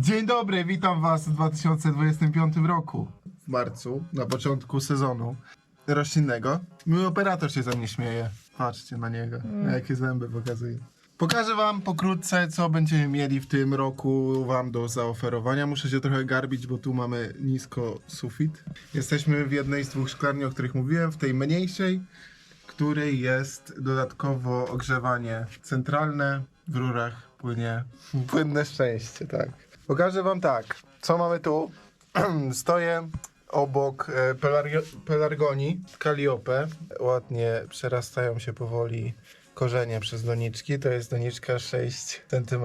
Dzień dobry, witam Was w 2025 roku. W marcu, na początku sezonu roślinnego. Mój operator się ze mnie śmieje. Patrzcie na niego, jakie zęby pokazuje. Pokażę Wam pokrótce, co będziemy mieli w tym roku Wam do zaoferowania. Muszę się trochę garbić, bo tu mamy nisko sufit. Jesteśmy w jednej z dwóch szklarni, o których mówiłem, w tej mniejszej, której jest dodatkowo ogrzewanie centralne. W rurach płynie płynne szczęście, tak. Pokażę wam tak, co mamy tu. Stoję obok e, pelario- pelargonii, kaliope. Ładnie przerastają się powoli korzenie przez doniczki. To jest doniczka 6 cm.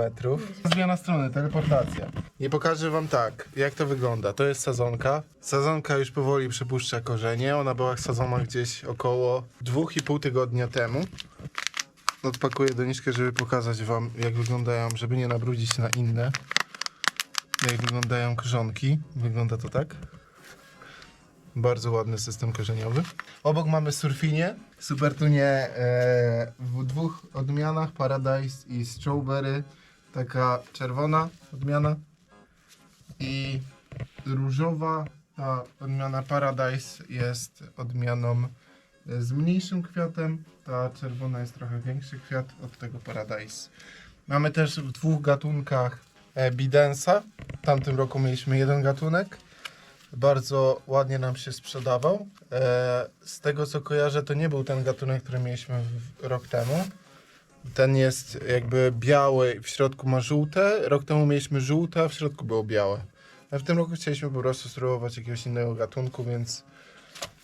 Zmiana strony, teleportacja. I pokażę wam tak, jak to wygląda. To jest sadzonka. Sadzonka już powoli przepuszcza korzenie. Ona była sadzona gdzieś około 2,5 tygodnia temu. Odpakuję doniczkę, żeby pokazać wam, jak wyglądają, żeby nie nabrudzić na inne. Jak wyglądają korzonki. Wygląda to tak. Bardzo ładny system korzeniowy. Obok mamy surfinie. Supertunie e, w dwóch odmianach, Paradise i Strawberry. Taka czerwona odmiana i różowa. Ta odmiana Paradise jest odmianą e, z mniejszym kwiatem. Ta czerwona jest trochę większy kwiat od tego Paradise. Mamy też w dwóch gatunkach Bidensa. W tamtym roku mieliśmy jeden gatunek. Bardzo ładnie nam się sprzedawał. E, z tego co kojarzę, to nie był ten gatunek, który mieliśmy rok temu. Ten jest jakby biały, w środku ma żółte. Rok temu mieliśmy żółte, a w środku było białe. A w tym roku chcieliśmy po prostu spróbować jakiegoś innego gatunku, więc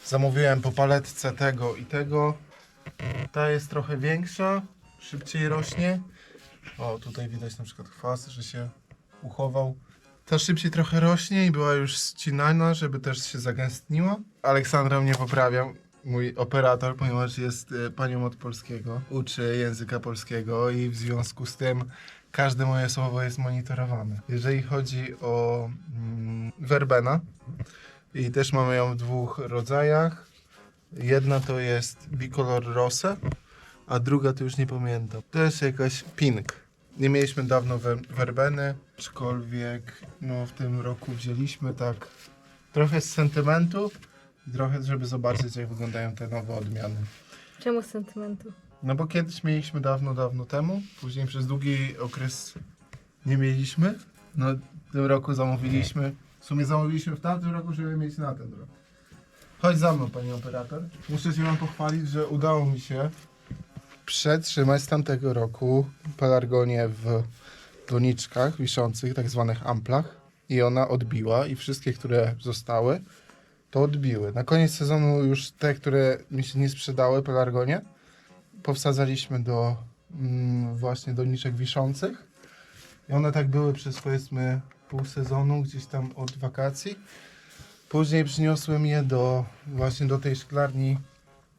zamówiłem po paletce tego i tego. Ta jest trochę większa, szybciej rośnie. O, tutaj widać na przykład chwas, że się uchował. Ta szybciej trochę rośnie i była już ścinana, żeby też się zagęstniła. Aleksandra mnie poprawia, mój operator, ponieważ jest e, panią od polskiego, uczy języka polskiego i w związku z tym każde moje słowo jest monitorowane. Jeżeli chodzi o mm, werbena, i też mamy ją w dwóch rodzajach. Jedna to jest bicolor rose, a druga to już nie pamiętam. To jest jakaś pink. Nie mieliśmy dawno wer- werbeny, aczkolwiek no, w tym roku wzięliśmy tak trochę z sentymentu i trochę, żeby zobaczyć jak wyglądają te nowe odmiany. Czemu z sentymentu? No bo kiedyś mieliśmy dawno, dawno temu, później przez długi okres nie mieliśmy. No w tym roku zamówiliśmy, w sumie zamówiliśmy w tamtym roku, żeby mieć na ten rok. Chodź za mną, pani operator. Muszę się wam pochwalić, że udało mi się przetrzymać z tamtego roku pelargonię w doniczkach wiszących, tak zwanych amplach. I ona odbiła i wszystkie, które zostały, to odbiły. Na koniec sezonu już te, które mi się nie sprzedały, pelargonie, powsadzaliśmy do mm, właśnie doniczek wiszących. I one tak były przez powiedzmy pół sezonu, gdzieś tam od wakacji. Później przyniosłem je do właśnie do tej szklarni,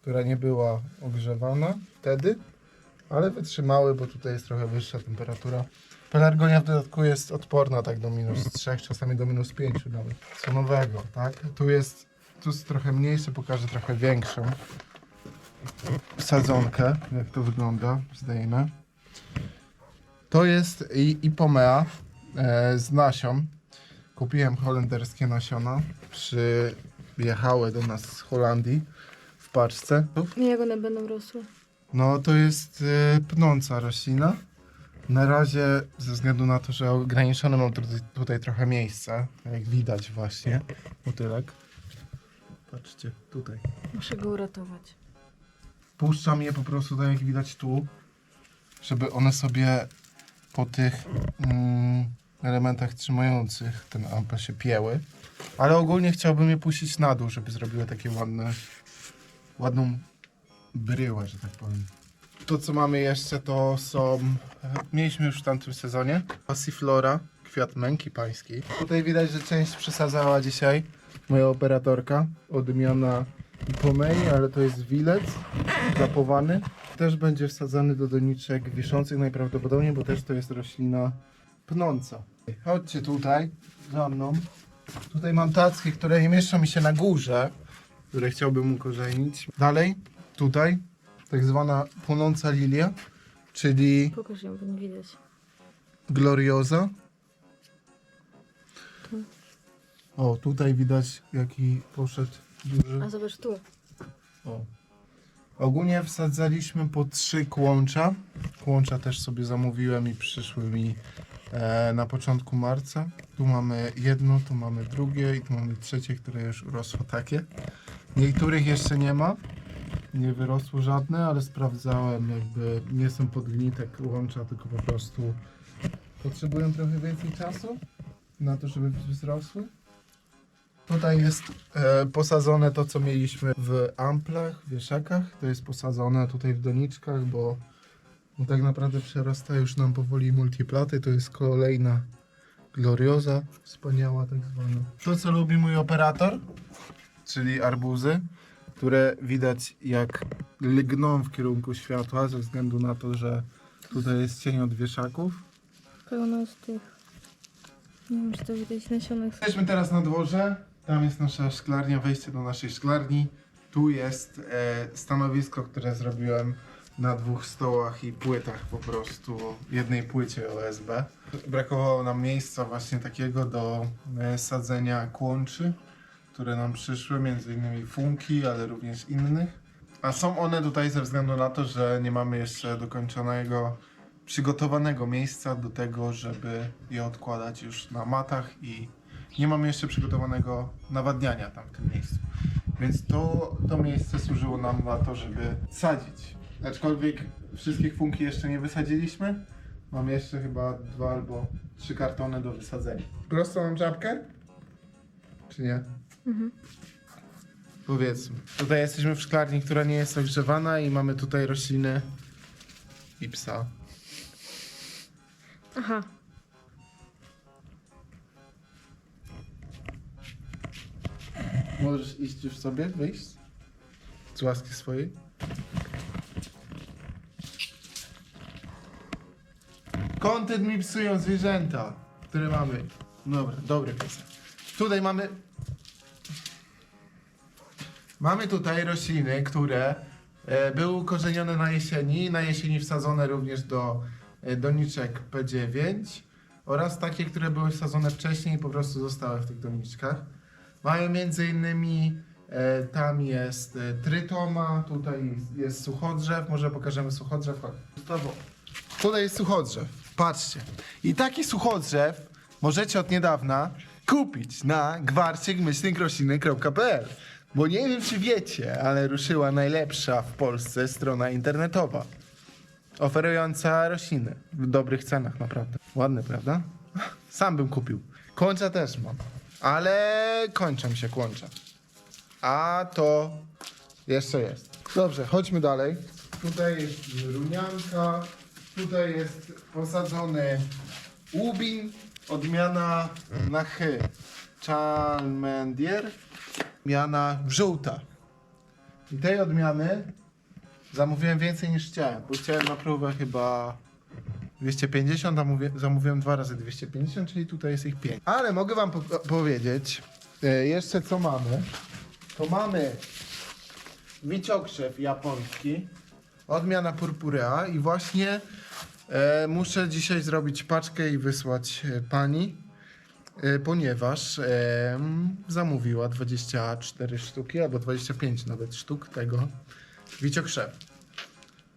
która nie była ogrzewana wtedy, ale wytrzymały, bo tutaj jest trochę wyższa temperatura. Pelargonia w dodatku jest odporna tak do minus 3, czasami do minus 5 nawet. Co nowego, tak? Tu jest, tu jest trochę mniejsze, pokażę trochę większą sadzonkę, jak to wygląda, zdejmę. To jest ipomea e, z nasion. Kupiłem holenderskie nasiona. Przyjechały do nas z Holandii w paczce. I jak one będą rosły? No to jest e, pnąca roślina. Na razie ze względu na to, że ograniczone mam tutaj, tutaj trochę miejsca, jak widać właśnie, motylek. Patrzcie, tutaj. Muszę go uratować. Puszczam je po prostu tak jak widać tu, żeby one sobie po tych mm, elementach trzymających ten ampel się pieły. Ale ogólnie chciałbym je puścić na dół, żeby zrobiły takie ładne, ładną bryłę, że tak powiem. To co mamy jeszcze to są, mieliśmy już w tamtym sezonie, Passiflora, kwiat męki pańskiej. Tutaj widać, że część przesadzała dzisiaj moja operatorka, odmiana Pomei, ale to jest wilec zapowany. Też będzie wsadzany do doniczek wiszących najprawdopodobniej, bo też to jest roślina pnąca. Chodźcie tutaj, za mną. Tutaj mam tacki, które mieszczą mi się na górze, które chciałbym ukorzenić. Dalej, tutaj, tak zwana płonąca lilia, czyli Pokaż ją, bo nie widać. gloriosa. O, tutaj widać jaki poszedł duży. A zobacz tu. O. Ogólnie wsadzaliśmy po trzy kłącza. Kłącza też sobie zamówiłem i przyszły mi e, na początku marca. Tu mamy jedno, tu mamy drugie i tu mamy trzecie, które już urosło takie. Niektórych jeszcze nie ma. Nie wyrosło żadne, ale sprawdzałem, jakby nie są podgnite kłącza, tylko po prostu potrzebują trochę więcej czasu na to, żeby wzrosły. Tutaj jest e, posadzone to, co mieliśmy w amplach, wieszakach. To jest posadzone tutaj w doniczkach, bo bo tak naprawdę przerasta już nam powoli multiplaty. To jest kolejna glorioza, wspaniała tak zwana. To, co lubi mój operator, czyli arbuzy, które widać jak lgną w kierunku światła, ze względu na to, że tutaj jest cień od wieszaków. Pełno z tych. Nie wiem, czy to widać nasionek. Jesteśmy teraz na dworze. Tam jest nasza szklarnia, wejście do naszej szklarni. Tu jest e, stanowisko, które zrobiłem na dwóch stołach i płytach po prostu, jednej płycie OSB. Brakowało nam miejsca właśnie takiego do e, sadzenia kłączy, które nam przyszły, między innymi funki, ale również innych. A są one tutaj ze względu na to, że nie mamy jeszcze dokończonego, przygotowanego miejsca do tego, żeby je odkładać już na matach i nie mamy jeszcze przygotowanego nawadniania tam w tym miejscu. Więc to, to miejsce służyło nam na to, żeby sadzić. Aczkolwiek wszystkich funki jeszcze nie wysadziliśmy. Mamy jeszcze chyba dwa albo trzy kartony do wysadzenia. Prosto mam czapkę? Czy nie? Mhm. Powiedzmy. Tutaj jesteśmy w szklarni, która nie jest ogrzewana i mamy tutaj rośliny i psa. Aha. Możesz iść już sobie, wyjść? Z łaski swojej? Kontent mi psują zwierzęta, które mamy. Dobra, dobry piesek. Tutaj mamy... Mamy tutaj rośliny, które e, były ukorzenione na jesieni. Na jesieni wsadzone również do e, doniczek P9 oraz takie, które były wsadzone wcześniej i po prostu zostały w tych doniczkach. Mają między innymi, e, tam jest e, trytoma, tutaj jest, jest suchodrzew, może pokażemy suchodrzew. Chodź. Tutaj jest suchodrzew, patrzcie. I taki suchodrzew możecie od niedawna kupić na gwarcikmyślnikrośliny.pl Bo nie wiem, czy wiecie, ale ruszyła najlepsza w Polsce strona internetowa oferująca rośliny w dobrych cenach, naprawdę. Ładne, prawda? Sam bym kupił. Kłącza też mam, ale kończą się kłącza. A to jeszcze jest. Dobrze, chodźmy dalej. Tutaj jest runianka, tutaj jest posadzony łubin, odmiana na chy. Chalmendier, miana żółta. I tej odmiany Zamówiłem więcej niż chciałem, bo chciałem na próbę chyba 250, a mówię, zamówiłem dwa razy 250, czyli tutaj jest ich 5. Ale mogę wam po powiedzieć e, jeszcze co mamy. To mamy wiciokrzew japoński, odmiana purpurea i właśnie e, muszę dzisiaj zrobić paczkę i wysłać e, pani, ponieważ e, m, zamówiła 24 sztuki, albo 25 nawet sztuk tego wiciokrzew.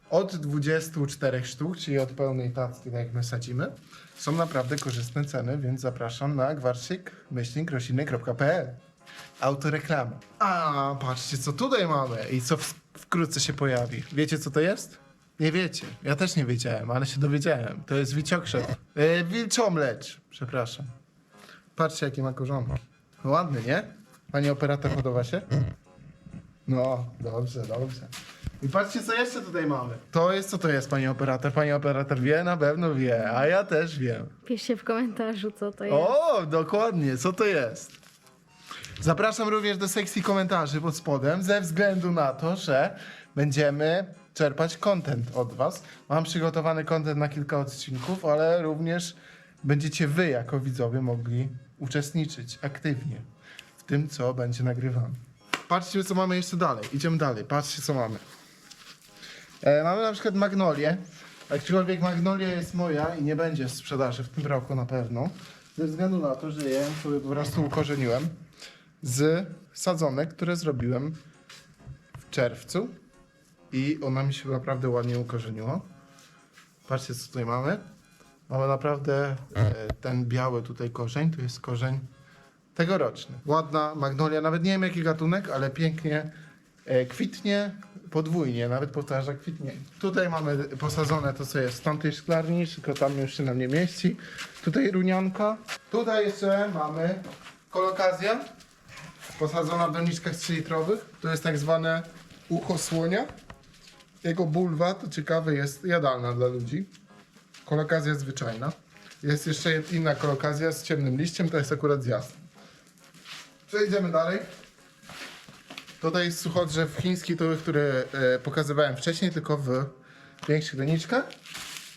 Od 24 sztuk, czyli od pełnej tacki, tak jak my sadzimy, są naprawdę korzystne ceny, więc zapraszam na gwarczyk-rośliny.pl Autoreklama. A, patrzcie, co tutaj mamy i co wkrótce się pojawi. Wiecie, co to jest? Nie wiecie. Ja też nie wiedziałem, ale się dowiedziałem. To jest wiciokrzew. Yy, wilczomlecz, przepraszam. Patrzcie, jakie ma korzonki. Ładny, nie? Pani operator podoba się? No, dobrze, dobrze. I patrzcie, co jeszcze tutaj mamy. To jest, co to jest, pani operator? Pani operator wie? Na pewno wie, a ja też wiem. Piszcie w komentarzu, co to jest. O, dokładnie, co to jest? Zapraszam również do sekcji komentarzy pod spodem, ze względu na to, że będziemy czerpać content od Was. Mam przygotowany content na kilka odcinków, ale również będziecie Wy, jako widzowie, mogli uczestniczyć aktywnie w tym, co będzie nagrywane. Patrzcie, co mamy jeszcze dalej. Idziemy dalej. Patrzcie, co mamy. E, mamy na przykład magnolię. Aczkolwiek Magnolia jest moja i nie będzie w sprzedaży w tym roku na pewno. Ze względu na to, że ja ją sobie po prostu ukorzeniłem z sadzonek, które zrobiłem w czerwcu. I ona mi się naprawdę ładnie ukorzeniła. Patrzcie, co tutaj mamy. Mamy naprawdę e, ten biały tutaj korzeń, to jest korzeń tegoroczny. Ładna magnolia, nawet nie wiem jaki gatunek, ale pięknie e, kwitnie podwójnie, nawet powtarza kwitnie. Tutaj mamy posadzone to, co jest w tamtej szklarni, tylko tam już się nam nie mieści. Tutaj runianka. Tutaj jeszcze mamy kolokazja, posadzona w doniczkach 3-litrowych. To jest tak zwane ucho słonia. Jego bulwa, to ciekawe, jest jadalna dla ludzi. Kolokazja zwyczajna. Jest jeszcze inna kolokazja z ciemnym liściem, to jest akurat zjazd. Przejdziemy dalej. Tutaj jest suchodrzew chiński, to który e, pokazywałem wcześniej, tylko w większych doniczkach.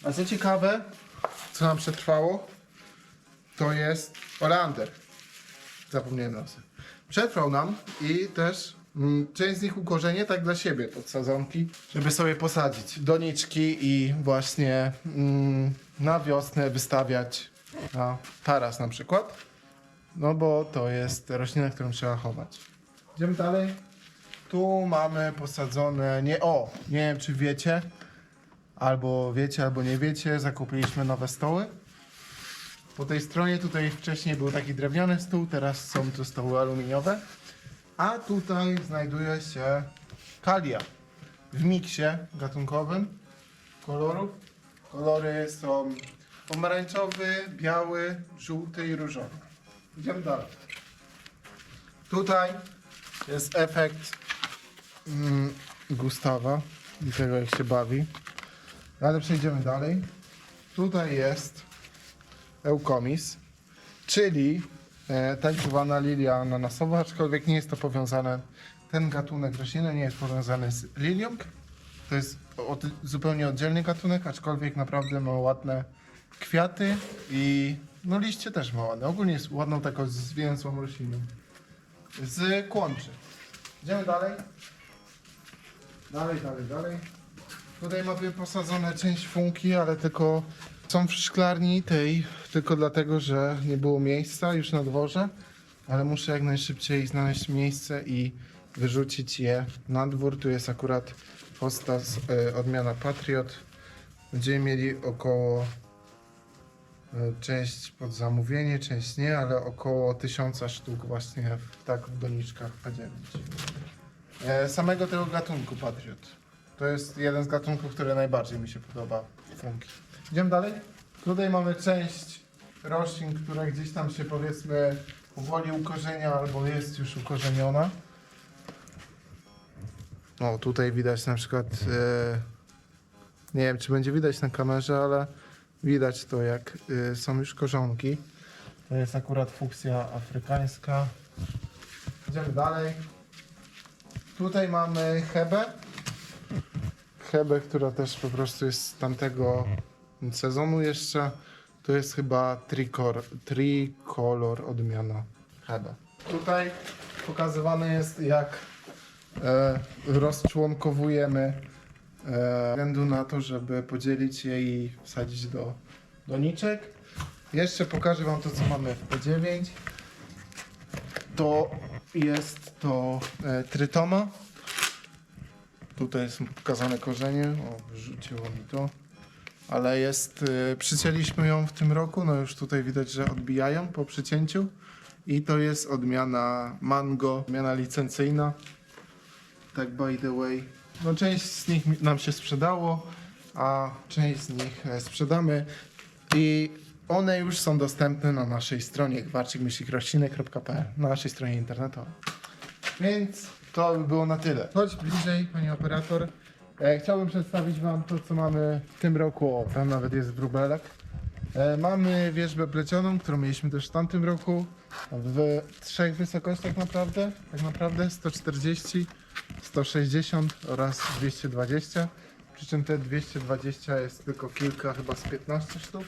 A co ciekawe, co nam przetrwało, to jest oleander. Zapomniałem nazwy. Przetrwał nam i też część z nich ukorzenie tak dla siebie pod sadzonki, żeby sobie posadzić doniczki i właśnie mm, na wiosnę wystawiać na taras na przykład. No bo to jest roślina, którą trzeba chować. Idziemy dalej. Tu mamy posadzone, nie o, nie wiem czy wiecie, albo wiecie, albo nie wiecie, zakupiliśmy nowe stoły. Po tej stronie tutaj wcześniej był taki drewniany stół, teraz są to stoły aluminiowe. A tutaj znajduje się kalia w miksie gatunkowym kolorów. Kolory są pomarańczowy, biały, żółty i różowy. Idziemy dalej. Tutaj jest efekt mm, Gustawa i tego jak się bawi. Ale przejdziemy dalej. Tutaj jest Eukomis, czyli e, tak zwana lilia ananasowa, aczkolwiek nie jest to powiązane, ten gatunek rośliny nie jest powiązany z lilią. To jest od, zupełnie oddzielny gatunek, aczkolwiek naprawdę ma ładne kwiaty i no liście też ma ładne. Ogólnie jest ładną taką zwięzłą rośliną. Z kłączy. Idziemy dalej. Dalej, dalej, dalej. Tutaj mamy posadzone część funki, ale tylko są w szklarni tej, tylko dlatego, że nie było miejsca już na dworze, ale muszę jak najszybciej znaleźć miejsce i wyrzucić je na dwór. Tu jest akurat postas e, odmiana Patriot. Będziemy mieli około e, część pod zamówienie, część nie, ale około tysiąca sztuk właśnie w, tak w doniczkach P9. E, samego tego gatunku Patriot. To jest jeden z gatunków, który najbardziej mi się podoba funki. Idziemy dalej. Tutaj mamy część roślin, która gdzieś tam się powiedzmy powoli ukorzenia albo jest już ukorzeniona. O, tutaj widać na przykład, e, nie wiem czy będzie widać na kamerze, ale widać to jak e, są już korzonki. To jest akurat funkcja afrykańska. Idziemy dalej. Tutaj mamy Hebę. Hebę, która też po prostu jest z tamtego sezonu jeszcze. To jest chyba tricolor odmiana Hebe. Tutaj pokazywane jest jak e, rozczłonkowujemy e, względu na to, żeby podzielić je i wsadzić do doniczek. Jeszcze pokażę Wam to, co mamy w P9. To jest to e, trytoma. Tutaj są pokazane korzenie. O, wyrzuciło mi to. Ale jest, y, przycięliśmy ją w tym roku, no już tutaj widać, że odbijają po przycięciu. I to jest odmiana mango, odmiana licencyjna. Tak by the way. No część z nich nam się sprzedało, a część z nich e, sprzedamy. I one już są dostępne na naszej stronie gwarczykmyślnikrośliny.pl na naszej stronie internetowej. Więc to by było na tyle. Chodź bliżej, pani operator. E, chciałbym przedstawić Wam to, co mamy w tym roku. O, tam nawet jest wróbelek. E, mamy wierzbę plecioną, którą mieliśmy też w tamtym roku. W trzech wysokościach naprawdę. Tak naprawdę 140, 160 oraz 220. Przy czym te 220 jest tylko kilka, chyba z 15 sztuk.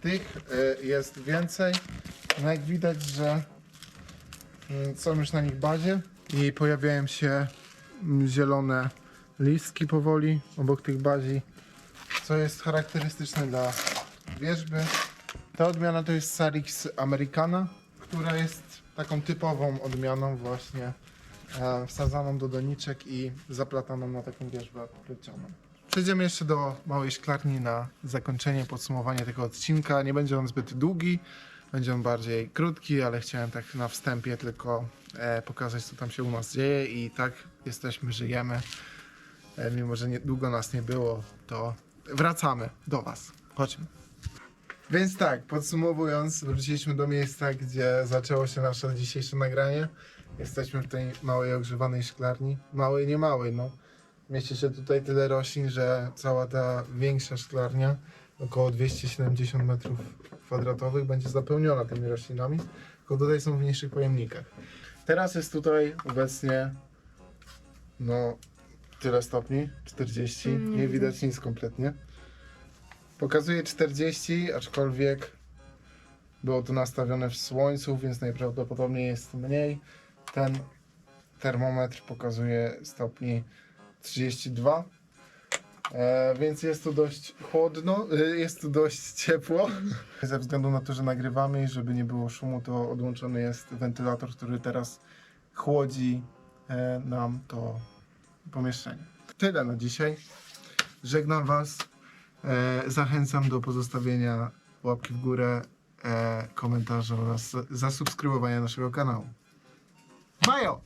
Tych e, jest więcej. No jak widać, że mm, są już na nich bazie i pojawiają się zielone listki powoli obok tych bazi, co jest charakterystyczne dla wierzby. Ta odmiana to jest Sarix Americana, która jest taką typową odmianą właśnie e, wsadzaną do doniczek i zaplataną na taką wierzbę plecioną. Przejdziemy jeszcze do małej szklarni na zakończenie, podsumowanie tego odcinka. Nie będzie on zbyt długi, będzie on bardziej krótki, ale chciałem tak na wstępie tylko e, pokazać, co tam się u nas dzieje i tak jesteśmy, żyjemy. E, mimo, że nie, długo nas nie było, to wracamy do Was. Chodźmy. Więc tak, podsumowując, wróciliśmy do miejsca, gdzie zaczęło się nasze dzisiejsze nagranie. Jesteśmy w tej małej ogrzewanej szklarni. Małej, nie małej, no. Mieści się tutaj tyle roślin, że cała ta większa szklarnia, około 270 metrów kwadratowych, będzie zapełniona tymi roślinami. Tylko tutaj są w mniejszych pojemnikach. Teraz jest tutaj obecnie, no, tyle stopni, 40, Mm, nie widać nic kompletnie. Pokazuje 40, aczkolwiek było to nastawione w słońcu, więc najprawdopodobniej jest mniej. Ten termometr pokazuje stopni 32. E, więc jest tu dość chłodno, y, jest tu dość ciepło. Ze względu na to, że nagrywamy i żeby nie było szumu, to odłączony jest wentylator, który teraz chłodzi e, nam to pomieszczenie. Tyle na dzisiaj. Żegnam Was. E, zachęcam do pozostawienia łapki w górę, e, komentarza oraz zasubskrybowania naszego kanału. Majo!